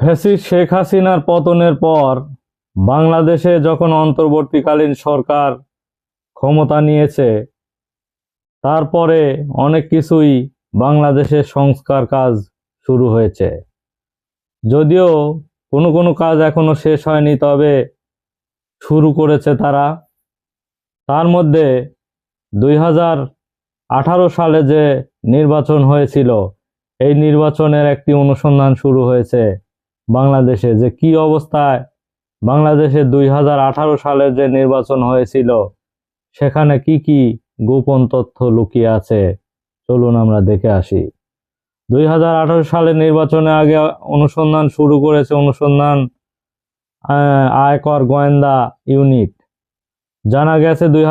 Fascist Sheikh হাসিনার পতনের পর বাংলাদেশে যখন অন্তর্বর্তীকালীন সরকার ক্ষমতা নিয়েছে, তারপরে অনেক কিছুই বাংলাদেশের সংস্কার কাজ শুরু হয়েছে। যদিও কোনো কোনো কাজ এখনও শেষ হয়নি, তবে শুরু করেছে তারা। তার মধ্যে দুই হাজার আঠারো সালে যে নির্বাচন হয়েছিল, এই নির্বাচনের একটি অনুসন্ধান শুরু হয়েছে। বাংলাদেশে যে কি অবস্থায়? বাংলাদেশে দুই হাজার আঠারো সালে যে নির্বাচন হয়েছিল, সেখানে কি কি গোপন তথ্য লুকিয়ে আছে? চলুন আমরা দেখে আসি। দুই সালের নির্বাচনে আগে অনুসন্ধান শুরু করেছে অনুসন্ধান আয়কর গোয়েন্দা ইউনিট। জানা গেছে দুই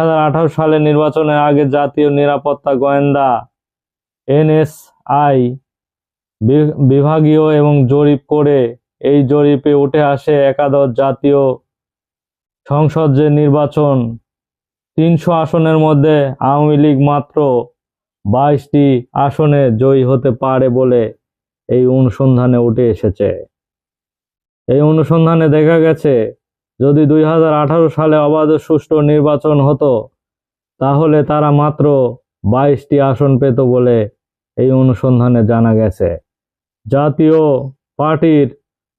সালের নির্বাচনের আগে জাতীয় নিরাপত্তা গোয়েন্দা এনএসআই বিভাগীয় এবং জরিপ করে এই জরিপে উঠে আসে একাদশ জাতীয় সংসদ যে নির্বাচন, তিনশো আসনের মধ্যে আওয়ামী লীগ মাত্র বাইশটি আসনে জয়ী হতে পারে বলে এই অনুসন্ধানে উঠে এসেছে। এই অনুসন্ধানে দেখা গেছে, যদি দুই হাজার আঠারো সালে অবাধ সুষ্ঠু নির্বাচন হতো, তাহলে তারা মাত্র বাইশটি আসন পেত বলে এই অনুসন্ধানে জানা গেছে। জাতীয় পার্টির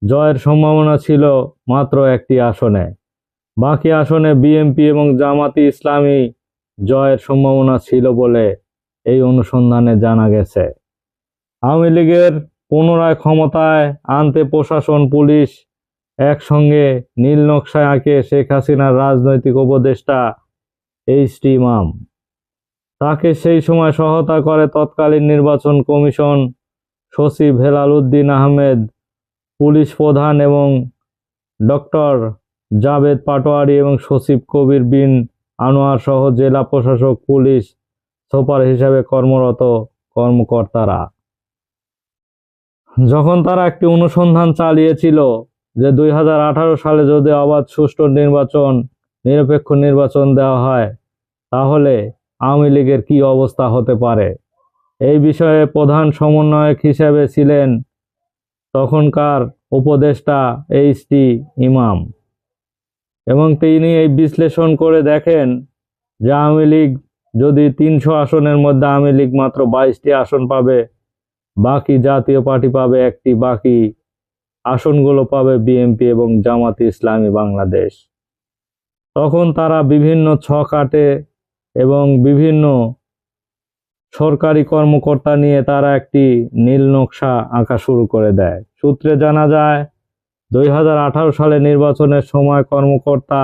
জয়ের সম্ভাবনা ছিল মাত্র একটি আসনে। বাকি আসনে বিএনপি এবং জামাতি ইসলামী জয়ের সম্ভাবনা ছিল বলে এই অনুসন্ধানে জানা গেছে। আওয়ামী লীগের পুনরায় ক্ষমতায় আনতে প্রশাসন, পুলিশ একসঙ্গে নীল নকশায় আঁকে শেখ হাসিনার রাজনৈতিক উপদেষ্টা এইচ টি ইমাম। তাকে সেই সময় সহায়তা করে তৎকালীন নির্বাচন কমিশন সচিব হেলাল উদ্দিন আহমেদ পুলিশ প্রধান এবং ডক্টর জাভেদ পাটোয়ারি এবং সচিব কবির বিন আনোয়ার সহ জেলা প্রশাসক, পুলিশ সুপার হিসাবে কর্মরত কর্মকর্তারা। যখন তারা একটি অনুসন্ধান চালিয়েছিল যে দুই হাজার আঠারো সালে যদি অবাধ সুষ্ঠু নির্বাচন, নিরপেক্ষ নির্বাচন দেওয়া হয়, তাহলে আওয়ামী লীগের কি অবস্থা হতে পারে? এই বিষয়ে প্রধান সমন্বয়ক হিসেবে ছিলেন তখনকার উপদেষ্টা এইচ টি ইমাম। এবং তিনি এই বিশ্লেষণ করে দেখেন যে আওয়ামী লীগ যদি তিনশো আসনের মধ্যে আওয়ামী লীগ মাত্র বাইশটি আসন পাবে, বাকি জাতীয় পার্টি পাবে একটি, বাকি আসনগুলো পাবে বিএনপি এবং জামাত ইসলামী বাংলাদেশ। তখন তারা বিভিন্ন ছক আটে এবং বিভিন্ন সরকারি কর্মকর্তা নিয়ে তারা একটি নীল নকশা আঁকা শুরু করে দেয়। সূত্রে জানা যায়, দুই হাজার আঠারো সালে নির্বাচনের সময় কর্মকর্তা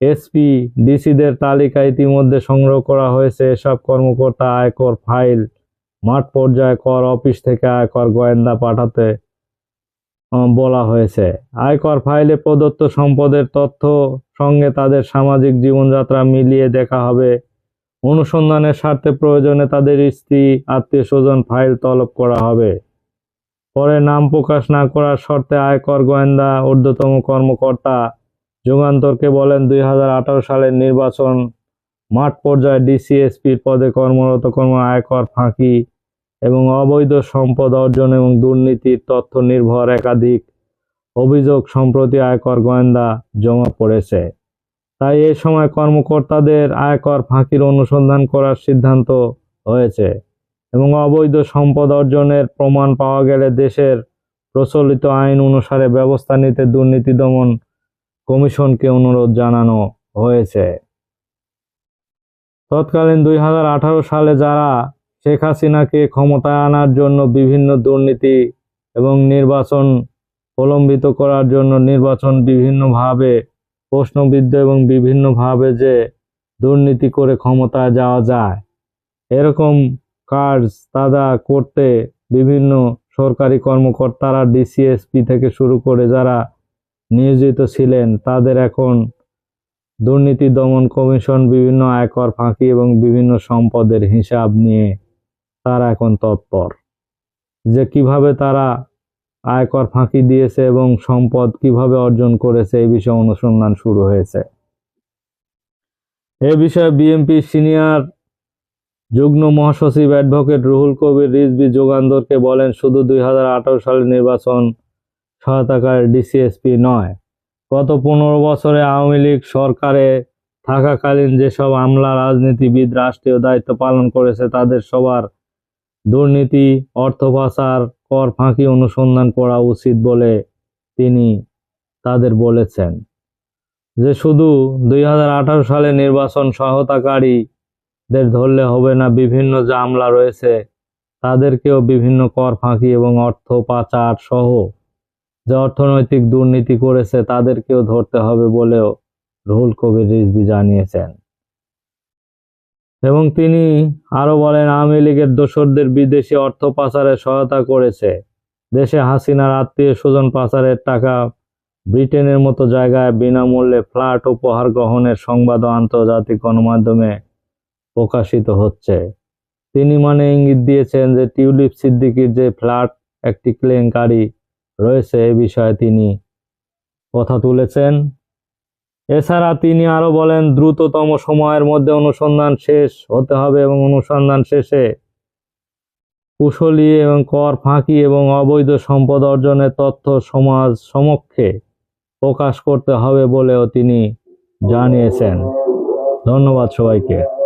এসপি, ডিসিদের তালিকা ইতিমধ্যে সংগ্রহ করা হয়েছে। এসব কর্মকর্তা আয়কর ফাইল, মাঠ পর্যায়ে কর অফিস থেকে আয়কর গোয়েন্দা পাঠাতে বলা হয়েছে। আয়কর ফাইলে প্রদত্ত সম্পদের তথ্য সঙ্গে তাদের সামাজিক জীবনযাত্রা মিলিয়ে দেখা হবে। অনুসন্ধানের স্বার্থে প্রয়োজনে তাদের স্ত্রী, আত্মীয় স্বজন ফাইল তলব করা হবে। পরে নাম প্রকাশ না করার শর্তে আয়কর গোয়েন্দা ঊর্ধ্বতম কর্মকর্তা যুগান্তরকে বলেন, দুই হাজার আঠারো সালের নির্বাচন মাঠ পর্যায়ে ডিসিএসপির পদে কর্মরত কর্ম আয়কর ফাঁকি এবং অবৈধ সম্পদ অর্জন এবং দুর্নীতির তথ্য নির্ভর একাধিক অভিযোগ সম্প্রতি আয়কর গোয়েন্দা জমা পড়েছে। তাই এই সময় কর্মকর্তাদের আয়কর ফাঁকির অনুসন্ধান করার সিদ্ধান্ত হয়েছে এবং অবৈধ সম্পদ অর্জনের প্রমাণ পাওয়া গেলে দেশের প্রচলিত আইন অনুসারে ব্যবস্থা নিতে দুর্নীতি দমন কমিশনকে অনুরোধ জানানো হয়েছে। তৎকালীন দুই হাজার আঠারো সালে যারা শেখ হাসিনাকে ক্ষমতায় আনার জন্য বিভিন্ন দুর্নীতি এবং নির্বাচন প্রলম্বিত করার জন্য নির্বাচন বিভিন্নভাবে প্রশ্নবিদ্ধ এবং বিভিন্নভাবে যে দুর্নীতি করে ক্ষমতায় যাওয়া যায়, এরকম কাজ তারা করতে বিভিন্ন সরকারি কর্মকর্তারা ডিসিএসপি থেকে শুরু করে যারা নিয়োজিত ছিলেন, তাদের এখন দুর্নীতি দমন কমিশন, বিভিন্ন আয়কর ফাঁকি এবং বিভিন্ন সম্পদের হিসাব নিয়ে তারা এখন তৎপর। যে কীভাবে তারা আয়কর ফাঁকি দিয়েছে এবং সম্পদ কীভাবে অর্জন করেছে এই বিষয়ে অনুসন্ধান শুরু হয়েছে। এ বিষয়ে বিএনপি সিনিয়র যুগ্ম মহাসচিব অ্যাডভোকেট রুহুল কবির রিজভি যোগান্দরকে বলেন, শুধু দুই হাজার আঠেরো সালের নির্বাচন সহায়তাকার ডিসিএসপি নয়, গত পনেরো বছরে আওয়ামী লীগ সরকারে থাকাকালীন যেসব আমলা, রাজনীতিবিদ, রাষ্ট্রীয় দায়িত্ব পালন করেছে, তাদের সবার দুর্নীতি, অর্থ পাচার, কর ফাঁকি অনুসন্ধান করা উচিত বলে তিনি তাদের বলেছেন। যে শুধু দুই হাজার আঠারো সালে নির্বাচন সহায়তাকারীদের ধরলে হবে না, বিভিন্ন যে আমলা রয়েছে, তাদেরকেও বিভিন্ন কর ফাঁকি এবং অর্থ পাচার সহ যে অর্থনৈতিক দুর্নীতি করেছে, তাদেরকেও ধরতে হবে বলেও রুহুল কবির রিজভী জানিয়েছেন। এবং তিনি আরও বলেন, আওয়ামী লীগের দোসরদের বিদেশি অর্থ পাচারে সহায়তা করেছে। দেশে হাসিনার আত্মীয় স্বজন পাচারের টাকা ব্রিটেনের মতো জায়গায় বিনামূল্যে ফ্ল্যাট উপহার গ্রহণের সংবাদও আন্তর্জাতিক গণমাধ্যমে প্রকাশিত হচ্ছে। তিনি মানে ইঙ্গিত দিয়েছেন যে টিউলিপ সিদ্দিকির যে ফ্ল্যাট, একটি কেলেঙ্কারি রয়েছে, এ বিষয়ে তিনি কথা তুলেছেন। এছাড়া তিনি আরও বলেন, দ্রুততম সময়ের মধ্যে অনুসন্ধান শেষ হতে হবে এবং অনুসন্ধান শেষে কুশলী এবং কর ফাঁকি এবং অবৈধ সম্পদ অর্জনের তথ্য সমাজ সমক্ষে প্রকাশ করতে হবে বলেও তিনি জানিয়েছেন। ধন্যবাদ সবাইকে।